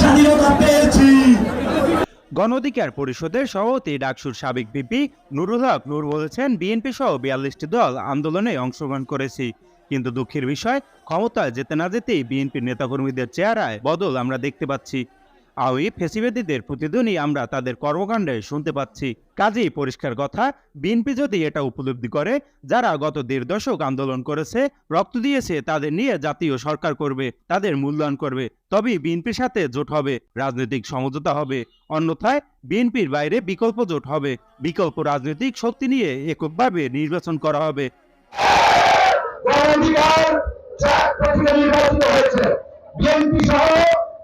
স্বাধীনতা পেয়েছি। গণ অধিকার পরিষদের সভাপতি ডাকসুর সাবেক বিপি নুরুল হক নুর বলেছেন, বিএনপি সহ বিয়াল্লিশটি দল আন্দোলনে অংশগ্রহণ করেছি। কিন্তু দুঃখের বিষয়, ক্ষমতায় যেতে না যেতেই বিএনপির নেতাকর্মীদের চেহারায় বদল আমরা দেখতে পাচ্ছি। আওই ফেসিবেদীদের প্রতিদিনই আমরা তাদের কর্মকাণ্ডে শুনতে পাচ্ছি। কাজেই পরিষ্কার কথা, বিএনপি যদি এটা উপলব্ধি করে, যারা গত দেড় দশক আন্দোলন করেছে, রক্ত দিয়েছে, তাদের নিয়ে জাতীয় সরকার করবে, তাদের মূল্যায়ন করবে, তবেই বিএনপির সাথে জোট হবে, রাজনৈতিক সমঝোতা হবে। অন্যথায় বিএনপির বাইরে বিকল্প জোট হবে, বিকল্প রাজনৈতিক শক্তি নিয়ে এককভাবে নির্বাচন করা হবে।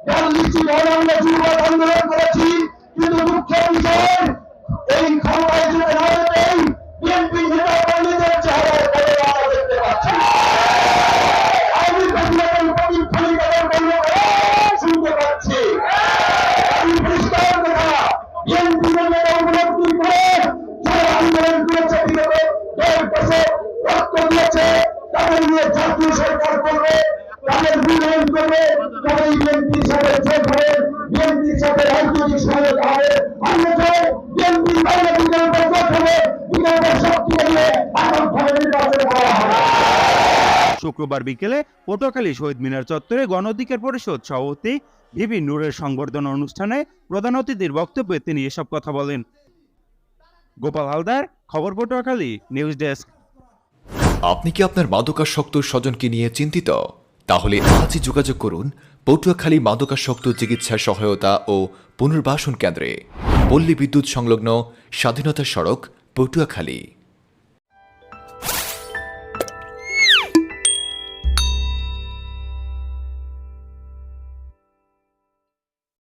বিয়াল্লিশটি দল আমরা যুবক আন্দোলন করেছি, কিন্তু দুঃখের বিষয় এই ক্ষমতায় যেতে না যেতেই বিএনপি নেতা কর্মীদের চেহারায় বদল আমরা দেখতে পাচ্ছি আমি প্রেসিডেন্ট প্রদীপ খালিদারের বলল শুনতে পাচ্ছি। আমি পরিষ্কার কথা, বিএনপি নেতা উপলব্ধি করে যারা তাদের নিয়ে জাতীয় সরকার করবে, তাদের মূল্যায়ন করবে তাদের বিএনপির সাথে যোগ হবে বিএনপির সাথে রাজনৈতিক সহায়তা হবে। অন্যথায় বিএনপির বাইরে বিকল্প জোট হবে বিকল্প শক্তি দিয়ে এখন নির্বাচন করা হবে। শুক্রবার বিকেলে পটুয়াখালী শহীদ মিনার চত্বরে গণ অধিকার পরিষদ সভাপতি ভিপি নূরের সংবর্ধনা অনুষ্ঠানে প্রধান অতিথির বক্তব্যে তিনি এসব কথা বলেন। গোপাল হালদার খবর পটুয়াখালী নিউজ ডেস্ক। আপনি কি আপনার মাদকাসক্ত স্বজনকে নিয়ে চিন্তিত? তাহলে আজই যোগাযোগ করুন পটুয়াখালী মাদকাসক্ত চিকিৎসা সহায়তা ও পুনর্বাসন কেন্দ্রে, পল্লী বিদ্যুৎ সংলগ্ন স্বাধীনতা সড়ক, পটুয়াখালী।